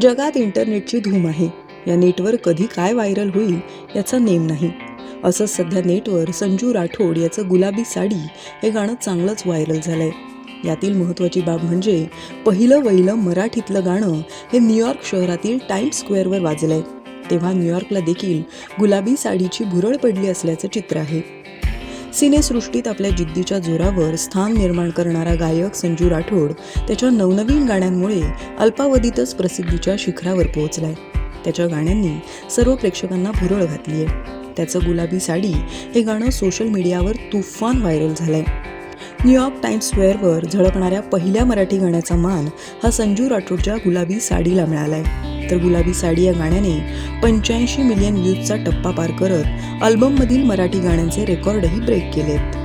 जगात इंटरनेटची धूम आहे. या नेटवर कधी काय व्हायरल होईल याचा नेम नाही. असंच सध्या नेटवर संजू राठोड याचं गुलाबी साडी हे गाणं चांगलंच व्हायरल झालंय. यातील महत्त्वाची बाब म्हणजे पहिलं वहिलं मराठीतलं गाणं हे न्यूयॉर्क शहरातील टाइम्स स्क्वेअरवर वाजलंय. तेव्हा न्यूयॉर्कला देखील गुलाबी साडीची भुरळ पडली असल्याचं चित्र आहे. सिनेसृष्टीत आपल्या जिद्दीच्या जोरावर स्थान निर्माण करणारा गायक संजू राठोड त्याच्या नवनवीन गाण्यांमुळे अल्पावधीतच प्रसिद्धीच्या शिखरावर पोहोचलाय. त्याच्या गाण्यांनी सर्व प्रेक्षकांना भुरळ घातली आहे. त्याचं गुलाबी साडी हे गाणं सोशल मीडियावर तुफान व्हायरल झालंय. न्यूयॉर्क टाइम्स स्क्वेअरवर झळकणाऱ्या पहिल्या मराठी गाण्याचा मान हा संजू राठोडच्या गुलाबी साडीला मिळालाय. तर गुलाबी साडी या गाण्याने पंच्याऐंशी मिलियन व्ह्यूजचा टप्पा पार करत अल्बममधील मराठी गाण्यांचे रेकॉर्डही ब्रेक केलेत.